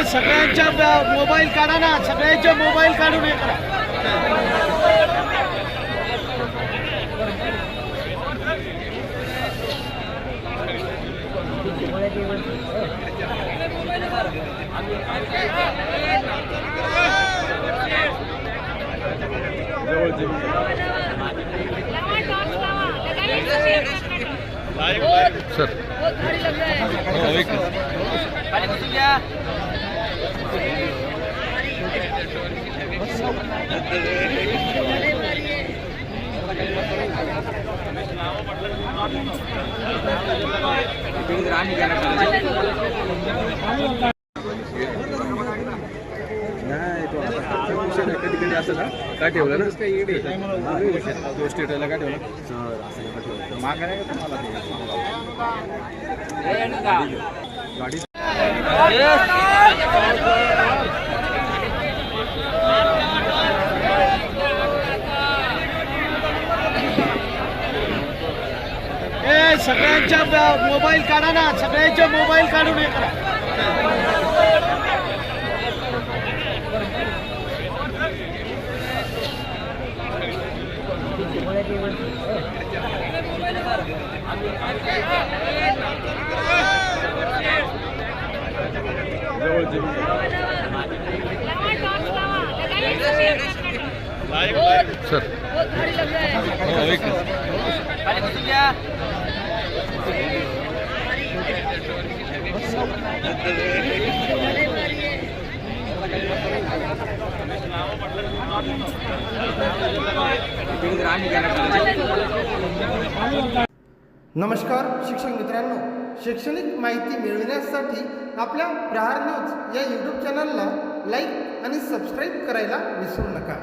ए सगळ्यांच्या मोबाईल काढा ना सगळ्यांचे मोबाईल काढून हे करा. सर. नाही तो नाही तो आता कधी असं ना काय ठेवलं ना काही इकडे तो स्टेटला काय ठेवलं सर असं ठेवलं मागायला का तुम्हाला गाडी सगळ्यांच्या मोबाईल काढा ना. सगळ्यांच्या मोबाईल काढून हे करा. सर. नमस्कार शिक्षक मित्रांनो. शैक्षणिक माहिती मिळविण्यासाठी आपल्या प्रहार न्यूज या यूट्यूब चॅनलला लाईक आणि सबस्क्राईब करायला विसरू नका.